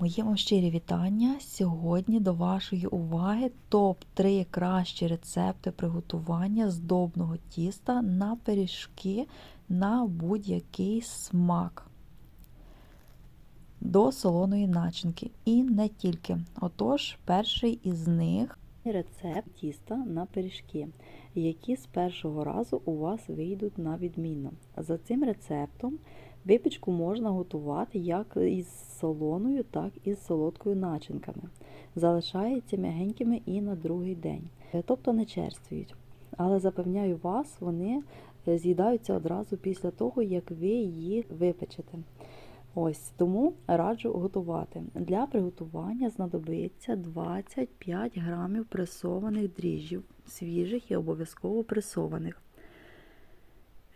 Моє вам щирі вітання. Сьогодні до вашої уваги топ-3 кращі рецепти приготування здобного тіста на пиріжки на будь-який смак до солоної начинки. І не тільки. Отож, перший із них Рецепт тіста на пиріжки, які з першого разу у вас вийдуть на відмінно. За цим рецептом випічку можна готувати як із солоною, так і з солодкою начинками. Залишаються м'ягенькими і на другий день, тобто не черствують. Але запевняю вас, вони з'їдаються одразу після того, як ви її випечете. Ось тому раджу готувати. Для приготування знадобиться 25 грамів пресованих дріжджів, свіжих і обов'язково пресованих,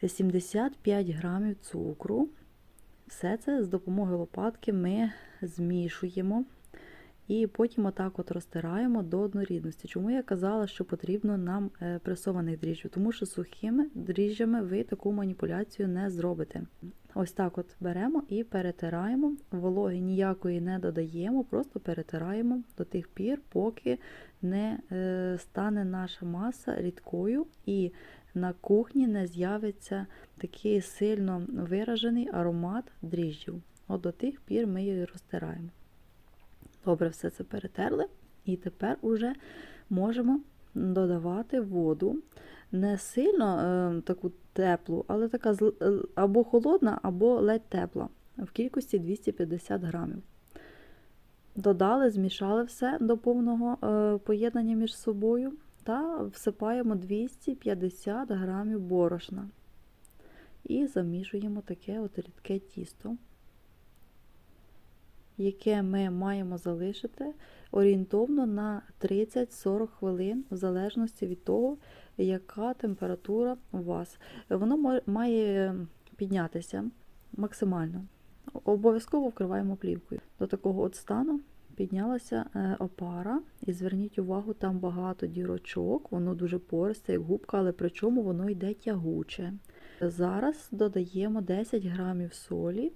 75 грамів цукру. Все це з допомогою лопатки ми змішуємо і потім отак от розтираємо до однорідності. Чому я казала, що потрібно нам пресованих дріжджів? Тому що сухими дріжджами ви таку маніпуляцію не зробите. Ось так от беремо і перетираємо, вологи ніякої не додаємо, просто перетираємо до тих пір, поки не стане наша маса рідкою і на кухні не з'явиться такий сильно виражений аромат дріжджів. От до тих пір ми її розтираємо. Добре, все це перетерли, і тепер уже можемо додавати воду. Не сильно е, таку теплу, але така або холодна, або ледь тепла, в кількості 250 грамів. Додали, змішали все до повного е, поєднання між собою та всипаємо 250 грамів борошна. І замішуємо таке от рідке тісто яке ми маємо залишити орієнтовно на 30-40 хвилин, в залежності від того, яка температура у вас. Воно має піднятися максимально. Обов'язково вкриваємо плівкою. До такого от стану піднялася е, опара, і зверніть увагу, там багато дірочок, воно дуже пористе, як губка, але причому воно йде тягуче. Зараз додаємо 10 грамів солі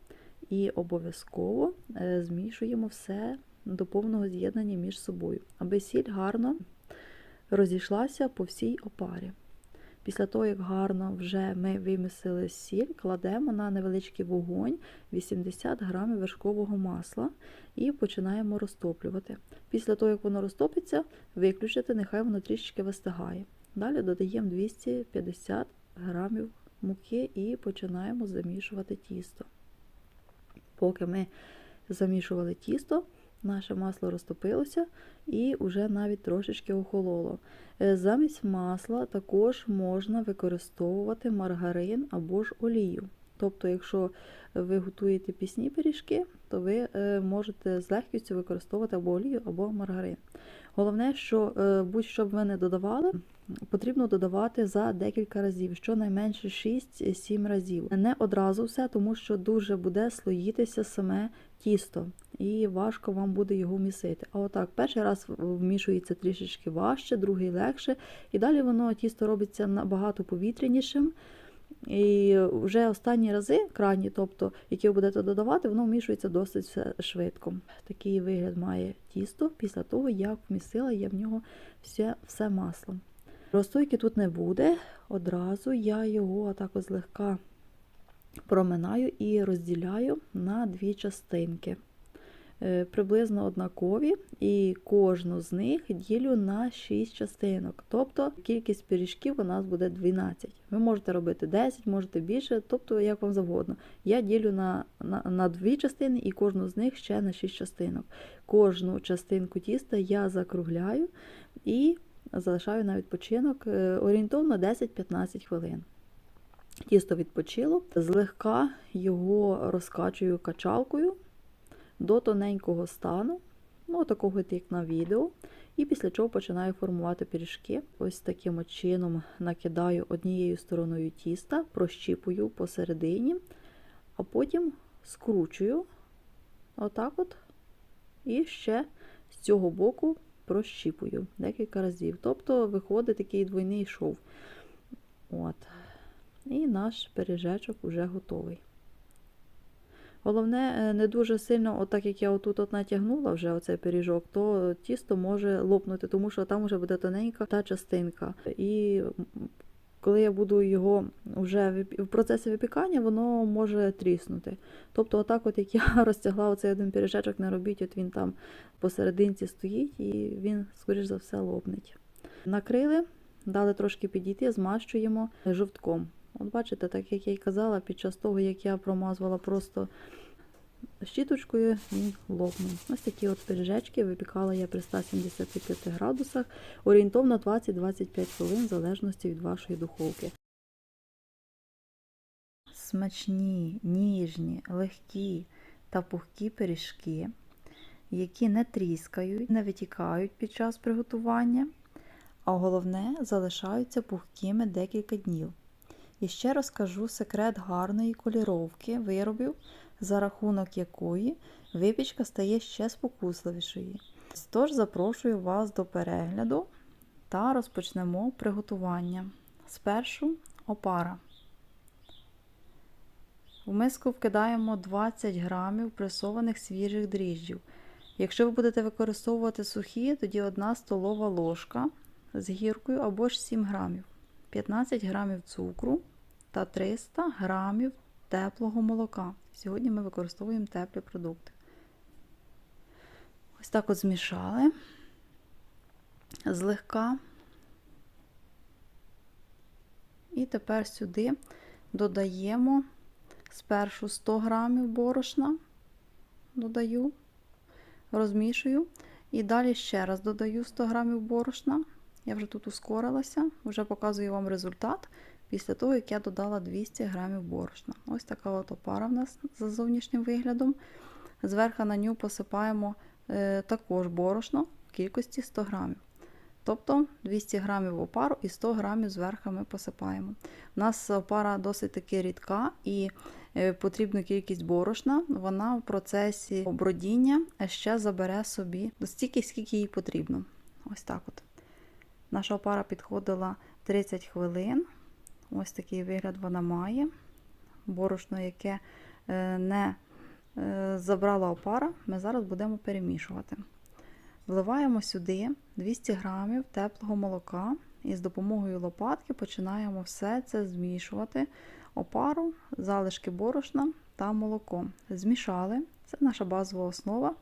і обов'язково е, змішуємо все до повного з'єднання між собою, аби сіль гарно розійшлася по всій опарі. Після того, як гарно вже ми вимісили сіль, кладемо на невеличкий вогонь 80 грамів вершкового масла і починаємо розтоплювати. Після того, як воно розтопиться, виключити, нехай воно трішечки вистигає. Далі додаємо 250 грамів муки і починаємо замішувати тісто. Поки ми замішували тісто, наше масло розтопилося і вже навіть трошечки охололо. Е, замість масла також можна використовувати маргарин або ж олію. Тобто, якщо ви готуєте пісні пиріжки, то ви е, можете з легкістю використовувати або олію, або маргарин. Головне, що е, будь-що б ви не додавали, потрібно додавати за декілька разів, щонайменше 6-7 разів. Не одразу все, тому що дуже буде слоїтися саме тісто, і важко вам буде його місити. А отак, перший раз вмішується трішечки важче, другий легше, і далі воно тісто робиться набагато повітрянішим. І вже останні рази, крайні, тобто, які ви будете додавати, воно вмішується досить швидко. Такий вигляд має тісто після того, як вмістила я в нього все все масло. Розстойки тут не буде, одразу я його так злегка проминаю і розділяю на дві частинки. Е, приблизно однакові, і кожну з них ділю на 6 частинок. Тобто кількість пиріжків у нас буде 12. Ви можете робити 10, можете більше, тобто як вам завгодно. Я ділю на, на, на дві частини і кожну з них ще на 6 частинок. Кожну частинку тіста я закругляю і залишаю на відпочинок е, орієнтовно 10-15 хвилин. Тісто відпочило, злегка його розкачую качалкою до тоненького стану, ну, такого як на відео. І після чого починаю формувати пиріжки. Ось таким чином накидаю однією стороною тіста, прощіпую посередині, а потім скручую отак от, і ще з цього боку прощіпую декілька разів. Тобто виходить такий двойний шов. От. І наш пиріжечок вже готовий. Головне, е, не дуже сильно, отак як я отут от натягнула вже оцей пиріжок, то тісто може лопнути, тому що там вже буде тоненька та частинка. І коли я буду його вже в процесі випікання, воно може тріснути. Тобто, отак, от як я розтягла оцей один пиріжечок, не робіть, от він там посерединці стоїть і він, скоріш за все, лопнеть. Накрили, дали трошки підійти, змащуємо жовтком. От бачите, так як я й казала, під час того, як я промазувала просто щіточкою, він лопнув. Ось такі от пиріжечки випікала я при 175 градусах, орієнтовно 20-25 хвилин, в залежності від вашої духовки. Смачні, ніжні, легкі та пухкі пиріжки, які не тріскають, не витікають під час приготування, а головне залишаються пухкими декілька днів. І ще розкажу секрет гарної коліровки виробів, за рахунок якої випічка стає ще спокусливішою. Тож запрошую вас до перегляду та розпочнемо приготування. Спершу опара. В миску вкидаємо 20 грамів пресованих свіжих дріжджів. Якщо ви будете використовувати сухі, тоді 1 столова ложка з гіркою або ж 7 грамів, 15 грамів цукру та 300 грамів теплого молока. Сьогодні ми використовуємо теплі продукти. Ось так от змішали злегка. І тепер сюди додаємо спершу 100 грамів борошна, додаю, розмішую. І далі ще раз додаю 100 грамів борошна. Я вже тут ускорилася, вже показую вам результат після того, як я додала 200 грамів борошна. Ось така от опара в нас за зовнішнім виглядом. Зверху на нього посипаємо е, також борошно в кількості 100 грамів. Тобто 200 грамів опару і 100 грамів зверху ми посипаємо. У нас опара досить таки рідка і е, потрібну кількість борошна вона в процесі обродіння ще забере собі стільки, скільки їй потрібно. Ось так от. Наша опара підходила 30 хвилин. Ось такий вигляд вона має. Борошно, яке е, не е, забрала опара, ми зараз будемо перемішувати. Вливаємо сюди 200 грамів теплого молока і з допомогою лопатки починаємо все це змішувати. Опару, залишки борошна та молоко. Змішали, це наша базова основа.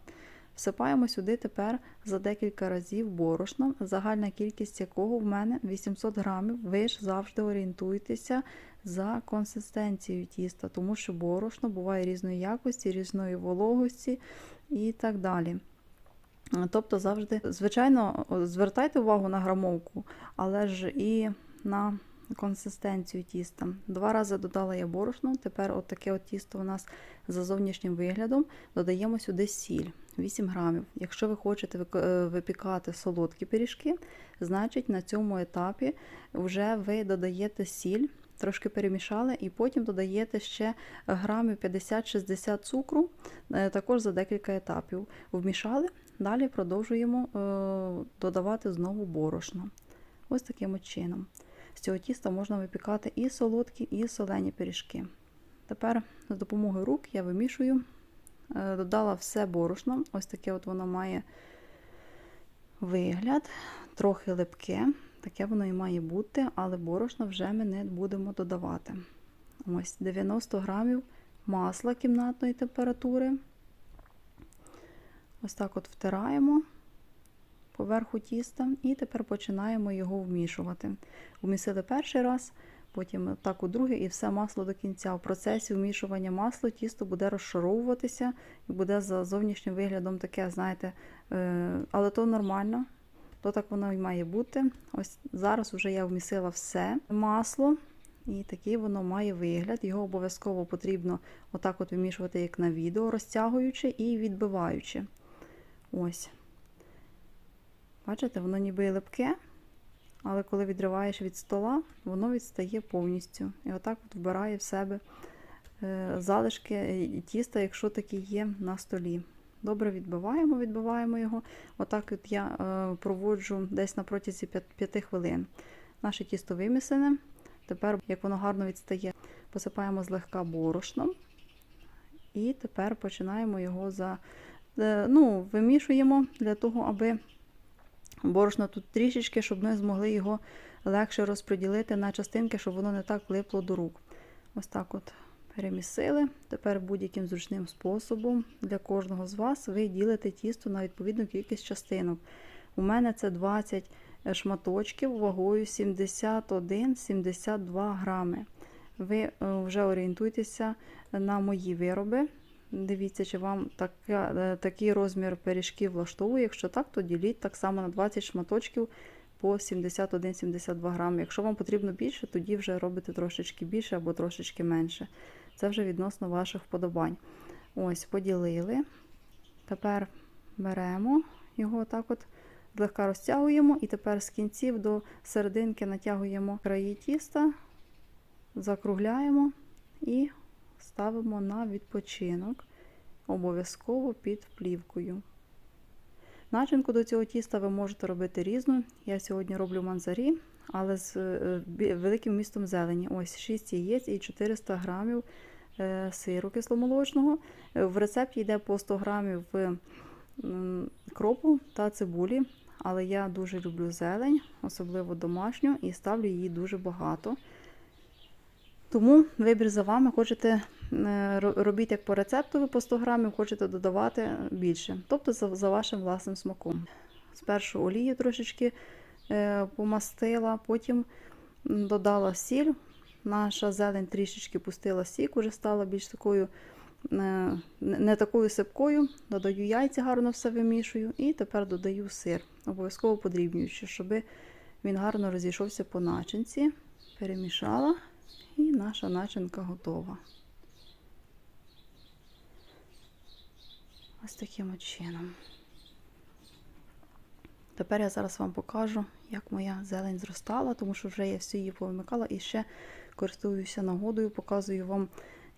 Всипаємо сюди тепер за декілька разів борошно, загальна кількість якого в мене 800 грамів. Ви ж завжди орієнтуйтеся за консистенцією тіста, тому що борошно буває різної якості, різної вологості і так далі. Тобто завжди, звичайно, звертайте увагу на грамовку, але ж і на консистенцію тіста. Два рази додала я борошно, тепер от таке от тісто у нас за зовнішнім виглядом. Додаємо сюди сіль 8 грамів. Якщо ви хочете випікати солодкі пиріжки, значить на цьому етапі вже ви додаєте сіль. Трошки перемішали, і потім додаєте ще грамів 50-60 цукру, також за декілька етапів. Вмішали, далі продовжуємо додавати знову борошно. Ось таким чином. З цього тіста можна випікати і солодкі, і солені пиріжки. Тепер з допомогою рук я вимішую, додала все борошно. Ось таке от воно має вигляд, трохи липке. Таке воно і має бути, але борошно вже ми не будемо додавати. Ось 90 грамів масла кімнатної температури. Ось так от втираємо поверху тіста і тепер починаємо його вмішувати. Вмісили перший раз, потім так у другий і все масло до кінця. В процесі вмішування масла тісто буде розшаровуватися і буде за зовнішнім виглядом таке, знаєте, але то нормально. То так воно і має бути. Ось зараз вже я вмісила все масло, і такий воно має вигляд. Його обов'язково потрібно отак от вимішувати, як на відео, розтягуючи і відбиваючи. Ось. Бачите, воно ніби липке, але коли відриваєш від стола, воно відстає повністю. І отак от вбирає в себе залишки тіста, якщо такі є на столі. Добре відбиваємо, відбиваємо його. Отак от я проводжу десь на протязі 5 хвилин. Наше тісто вимісене. Тепер, як воно гарно відстає, посипаємо злегка борошном І тепер починаємо його за, е, ну, вимішуємо для того, аби борошно тут трішечки, щоб ми змогли його легше розподілити на частинки, щоб воно не так липло до рук. Ось так от перемісили. Тепер будь-яким зручним способом для кожного з вас ви ділите тісто на відповідну кількість частинок. У мене це 20 шматочків вагою 71-72 грами. Ви е, вже орієнтуйтеся на мої вироби. Дивіться, чи вам така, е, такий розмір пиріжків влаштовує. Якщо так, то діліть так само на 20 шматочків по 71-72 грами. Якщо вам потрібно більше, тоді вже робите трошечки більше або трошечки менше. Це вже відносно ваших вподобань. Ось, поділили. Тепер беремо його так от злегка розтягуємо, і тепер з кінців до серединки натягуємо краї тіста, закругляємо і ставимо на відпочинок, обов'язково під плівкою. Начинку до цього тіста ви можете робити різну. Я сьогодні роблю манзарі, але з е, великим містом зелені. Ось 6 яєць і 400 грамів е, сиру кисломолочного. Е, В рецепті йде по 100 грамів кропу та цибулі. Але я дуже люблю зелень, особливо домашню, і ставлю її дуже багато. Тому вибір за вами. Хочете е, робіть як по рецепту ви по 100 грамів, хочете додавати більше. Тобто за, за вашим власним смаком. Спершу олію трошечки е, помастила, потім додала сіль. Наша зелень трішечки пустила сік, уже стала більш такою е, не такою сипкою. Додаю яйця, гарно все вимішую, і тепер додаю сир, обов'язково подрібнюючи, щоб він гарно розійшовся по начинці. Перемішала. І наша начинка готова. Ось таким от чином. Тепер я зараз вам покажу, як моя зелень зростала, тому що вже я всю її повимикала і ще користуюся нагодою, показую вам,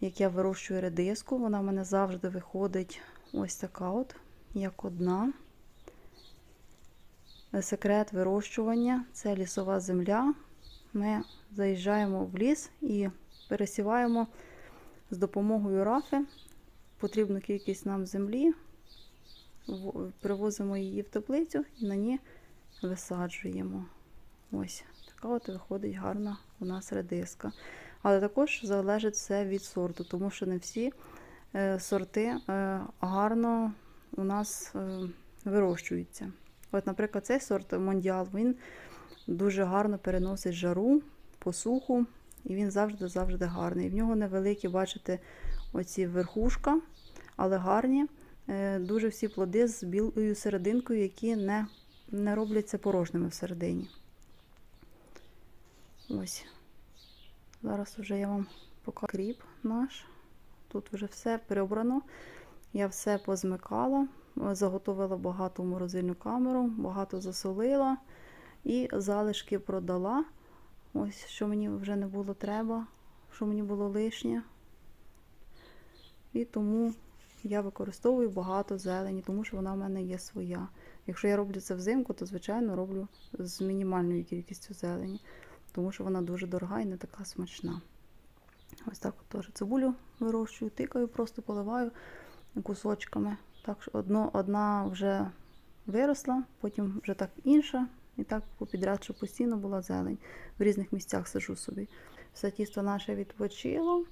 як я вирощую редиску. Вона в мене завжди виходить ось така от, як одна. Секрет вирощування це лісова земля. Ми заїжджаємо в ліс і пересіваємо з допомогою рафи потрібну кількість нам землі, привозимо її в теплицю і на ній висаджуємо. Ось така от виходить гарна у нас редиска. Але також залежить все від сорту, тому що не всі е, сорти е, гарно у нас е, вирощуються. От, наприклад, цей сорт Мондіал, він дуже гарно переносить жару, посуху, і він завжди-завжди гарний. В нього невеликі, бачите, оці верхушка, але гарні. Е, Дуже всі плоди з білою серединкою, які не, не робляться порожніми всередині. Ось. Зараз вже я вам покажу кріп наш. Тут вже все прибрано. Я все позмикала, заготовила багато в морозильну камеру, багато засолила і залишки продала. Ось, що мені вже не було треба, що мені було лишнє. І тому я використовую багато зелені, тому що вона в мене є своя. Якщо я роблю це взимку, то звичайно роблю з мінімальною кількістю зелені, тому що вона дуже дорога і не така смачна. Ось так от теж цибулю вирощую, тикаю, просто поливаю кусочками. Так що одно, одна вже виросла, потім вже так інша. І так попідряд, щоб постійно була зелень. В різних місцях сижу собі. Все тісто наше відпочило.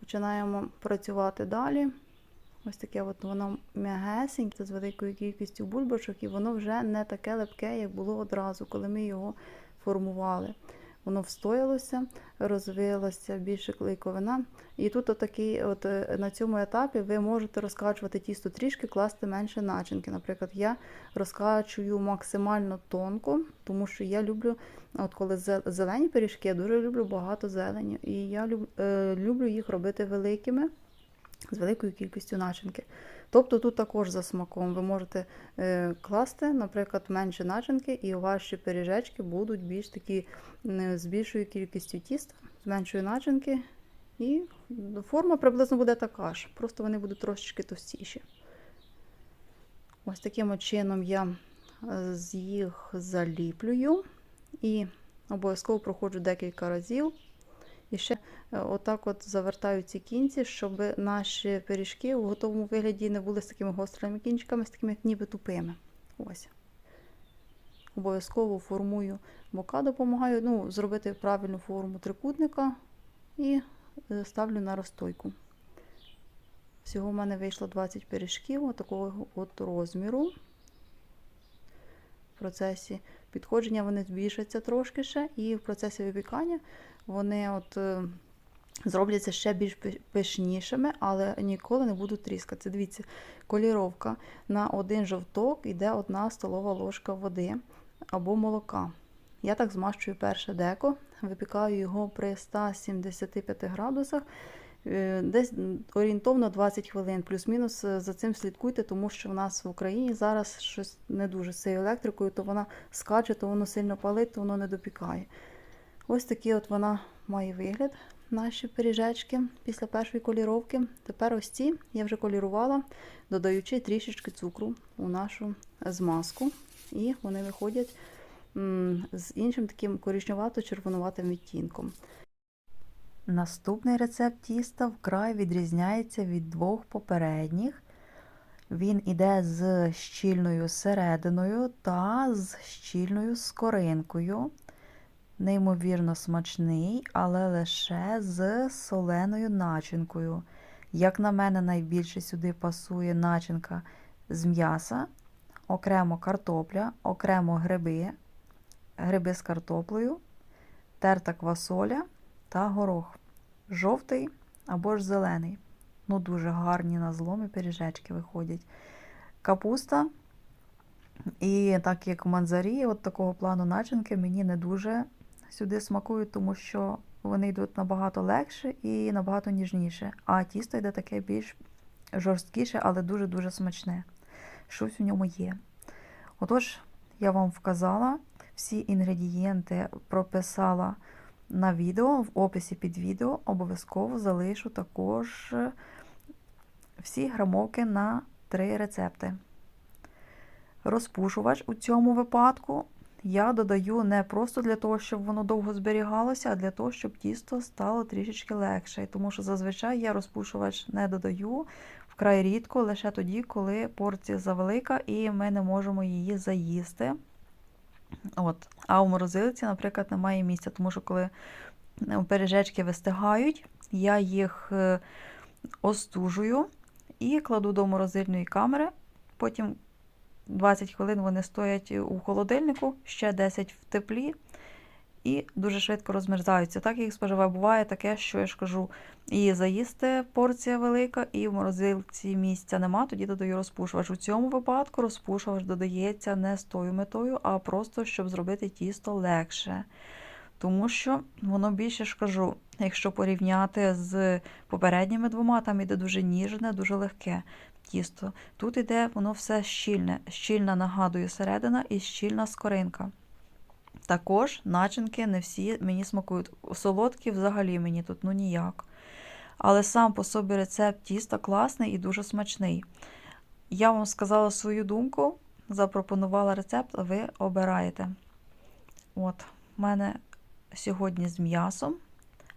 Починаємо працювати далі. Ось таке от воно м'ягесеньке з великою кількістю бульбашок, і воно вже не таке лепке, як було одразу, коли ми його формували. Воно встоялося, розвилася більше клейковина. І тут отакий, от е, на цьому етапі ви можете розкачувати тісто трішки, класти менше начинки. Наприклад, я розкачую максимально тонко, тому що я люблю, от коли зелені пиріжки, я дуже люблю багато зелені. І я е, люблю їх робити великими, з великою кількістю начинки. Тобто тут також за смаком ви можете е, класти, наприклад, менше начинки, і ваші пиріжечки будуть більш такі з більшою кількістю тіста, з меншої начинки. І форма приблизно буде така ж, просто вони будуть трошечки товстіші. Ось таким чином я е, їх заліплюю і обов'язково проходжу декілька разів. І ще е, отак от завертаю ці кінці, щоб наші пиріжки у готовому вигляді не були з такими гострими кінчиками, з такими ніби тупими. Ось. Обов'язково формую бока, допомагаю ну, зробити правильну форму трикутника і е, ставлю на розстойку. Всього в мене вийшло 20 пиріжків такого от розміру. В процесі підходження вони збільшаться трошки ще, і в процесі випікання вони от е, зробляться ще більш пишнішими, але ніколи не будуть тріскатися. Дивіться, коліровка на один жовток йде одна столова ложка води або молока. Я так змащую перше деко, випікаю його при 175 градусах. е, Десь орієнтовно 20 хвилин, плюс-мінус е, за цим слідкуйте, тому що в нас в Україні зараз щось не дуже з цією електрикою, то вона скаче, то воно сильно палить, то воно не допікає. Ось такий от вона має вигляд, наші пиріжечки після першої коліровки. Тепер ось ці я вже колірувала, додаючи трішечки цукру у нашу змазку. І вони виходять з іншим таким коричневато-червонуватим відтінком. Наступний рецепт тіста вкрай відрізняється від двох попередніх. Він іде з щільною серединою та з щільною скоринкою. Неймовірно смачний, але лише з соленою начинкою. Як на мене, найбільше сюди пасує начинка з м'яса, окремо картопля, окремо гриби, гриби з картоплею, терта квасоля та горох. Жовтий або ж зелений. Ну, дуже гарні на зломі пиріжечки виходять. Капуста. І так як манзарі, от такого плану начинки мені не дуже сюди смакують, тому що вони йдуть набагато легше і набагато ніжніше. А тісто йде таке більш жорсткіше, але дуже-дуже смачне. Щось у ньому є. Отож, я вам вказала, всі інгредієнти прописала на відео, в описі під відео обов'язково залишу також всі грамовки на три рецепти. Розпушувач у цьому випадку я додаю не просто для того, щоб воно довго зберігалося, а для того, щоб тісто стало трішечки легше. Тому що зазвичай я розпушувач не додаю вкрай рідко, лише тоді, коли порція завелика і ми не можемо її заїсти. От. А у морозилці, наприклад, немає місця, тому що коли е, пиріжечки вистигають, я їх е, остужую і кладу до морозильної камери. Потім 20 хвилин вони стоять у холодильнику, ще 10 в теплі і дуже швидко розмерзаються. Так їх споживаю. Буває таке, що я ж кажу, і заїсти порція велика, і в морозилці місця нема, тоді додаю розпушувач. У цьому випадку розпушувач додається не з тою метою, а просто щоб зробити тісто легше. Тому що воно більше ж кажу, якщо порівняти з попередніми двома, там іде дуже ніжне, дуже легке тісто. Тут іде воно все щільне. Щільна нагадує середина і щільна скоринка. Також начинки не всі мені смакують. Солодкі взагалі мені тут ну ніяк. Але сам по собі рецепт тіста класний і дуже смачний. Я вам сказала свою думку, запропонувала рецепт, а ви обираєте. От, в мене сьогодні з м'ясом,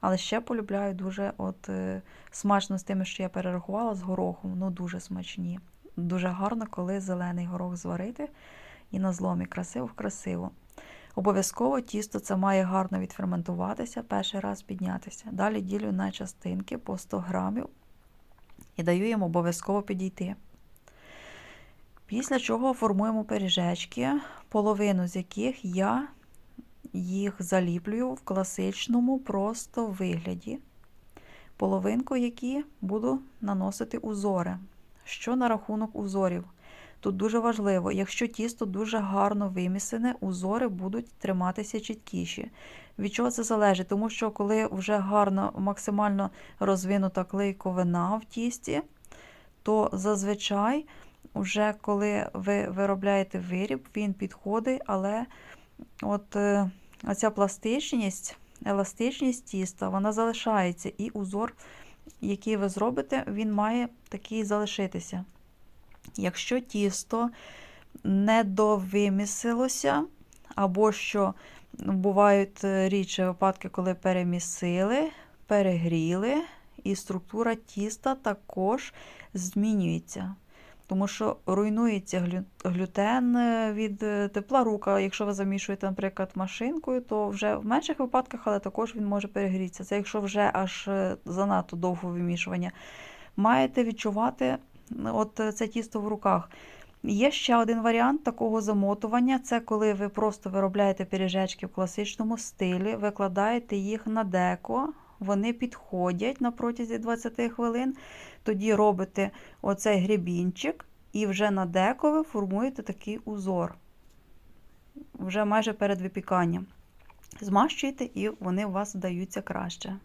але ще полюбляю дуже от, е, смачно з тими, що я перерахувала, з горохом. Ну, дуже смачні. Дуже гарно, коли зелений горох зварити і на зломі красиво-красиво. Обов'язково тісто це має гарно відферментуватися, перший раз піднятися. Далі ділю на частинки по 100 грамів і даю їм обов'язково підійти. Після чого формуємо пиріжечки, половину з яких я їх заліплюю в класичному просто вигляді, половинку які буду наносити узори. Що на рахунок узорів? Тут дуже важливо, якщо тісто дуже гарно вимісене, узори будуть триматися чіткіші. Від чого це залежить? Тому що коли вже гарно, максимально розвинута клейковина в тісті, то зазвичай, вже коли ви виробляєте виріб, він підходить, але от е, оця пластичність, еластичність тіста, вона залишається, і узор, який ви зробите, він має такий залишитися. Якщо тісто не довимісилося, або що бувають рідші випадки, коли перемісили, перегріли, і структура тіста також змінюється. Тому що руйнується глютен е, від е, тепла рука. Якщо ви замішуєте, наприклад, машинкою, то вже в менших випадках, але також він може перегрітися. Це якщо вже аж е, занадто довго вимішування. Маєте відчувати от це тісто в руках. Є ще один варіант такого замотування. Це коли ви просто виробляєте пиріжечки в класичному стилі, викладаєте їх на деко, вони підходять на протязі 20 хвилин. Тоді робите оцей гребінчик і вже на декове формуєте такий узор. Вже майже перед випіканням. Змащуєте і вони у вас вдаються краще.